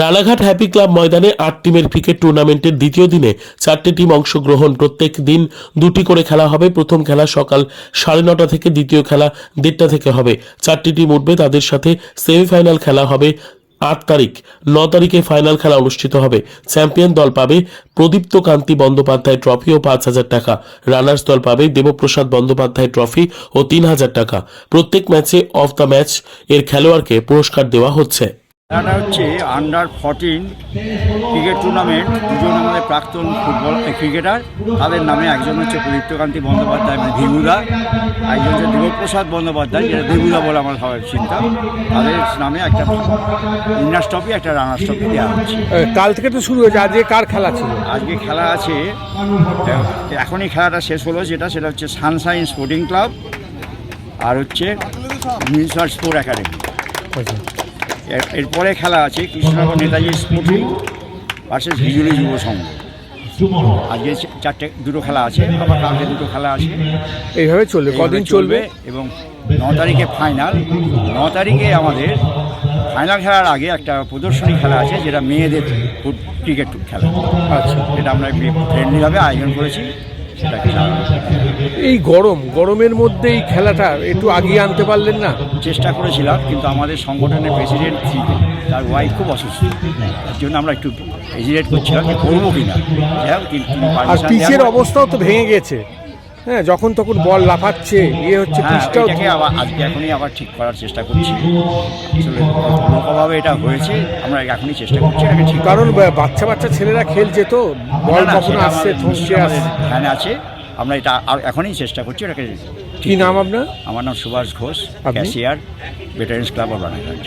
Ranaghat happy club ময়দানে আট টিমের ক্রিকেট টুর্নামেন্টের দ্বিতীয় দিনে চারটি টিম অংশগ্রহণ। প্রত্যেক দিন দুটি করে খেলা হবে। প্রথম খেলা সকাল সাড়ে নটা থেকে, দ্বিতীয় খেলা দেড়টা থেকে হবে। চারটি টিম উঠবে। তাদের সাথে সেমিফাইনাল খেলা হবে আট তারিখ। ন তারিখে ফাইনাল খেলা অনুষ্ঠিত হবে। চ্যাম্পিয়ন দল পাবে প্রদীপ্ত কান্তি বন্দ্যোপাধ্যায় ট্রফি ও পাঁচ হাজার টাকা। রানার্স দল পাবে দেবপ্রসাদ বন্দ্যোপাধ্যায় ট্রফি ও তিন হাজার টাকা। প্রত্যেক ম্যাচে অফ দ্য ম্যাচ এর খেলোয়াড়কে পুরস্কার দেওয়া হচ্ছে। খেলাটা হচ্ছে আন্ডার ফর্টিন ক্রিকেট টুর্নামেন্ট দুজন আমাদের প্রাক্তন ফুটবল ক্রিকেটার তাদের নামে একজন হচ্ছে প্রদীপ্তকান্তি বন্দ্যোপাধ্যায় মানে দেবুদা একজন হচ্ছে দেবপ্রসাদ বন্দ্যোপাধ্যায় যেটা দেবুদা বলে আমার সবাই চিন্তা তাদের নামে একটা উইনার্স ট্রফি একটা রানার্স ট্রফি দেওয়া হচ্ছে। কাল থেকে তো শুরু হয়েছে। আজকে কার খেলা ছিল? আজকে খেলা আছে এখনই খেলাটা শেষ হলো যেটা সেটা হচ্ছে সানশাইন স্পোর্টিং ক্লাব আর হচ্ছে মিউনিসিপাল স্পোর্ট একাডেমি এরপরে খেলা আছে কৃষ্ণনগর নেতাজি স্পোর্টিং ভার্সেস হিজুলি যুব সংঘ। আজকে চারটে দুটো খেলা আছে আবার কালকে দুটো খেলা আছে। এইভাবে চলবে কদিন চলবে এবং ন তারিখে ফাইনাল ন তারিখে আমাদের ফাইনাল খেলার আগে একটা প্রদর্শনী খেলা আছে যেটা মেয়েদের ক্রিকেট খেলা। আচ্ছা। এটা আমরা ফ্রেন্ডলিভাবে আয়োজন করেছি। সেটা খেলা এই গরম গরমের মধ্যে এই খেলাটা একটু আগিয়ে আনতে পারলেন না? চেষ্টা করেছিলাম কিন্তু আমাদের সংগঠনের প্রেসিডেন্ট তার ওয়াইফ খুব অসুস্থ। তার জন্য আমরা একটু হেজিটেট করছিলাম যে করব কি না যাই হোক তিনি- তিনি আর পিচের অবস্থাও তো ভেঙে গেছে। হ্যাঁ যখন তখন বল লাফাচ্ছে ইয়ে হচ্ছে হ্যাঁ পিচটাও এটাকে আবার আজকে এখনই আবার ঠিক করার চেষ্টা করছি। আসলে এটা হয়েছে আমরা এখনই চেষ্টা করছি এটাকে ঠিক কারণ বাচ্চা বাচ্চা ছেলেরা খেলছে তো বল কখন আসছে থমকে আমাদের আসছে। ধ্যানে আছে আমরা এটা আর এখনই চেষ্টা করছি এটাকে কি নাম আপনার? আমার নাম Subhash Ghosh? Cashier veterans club of Ranaghat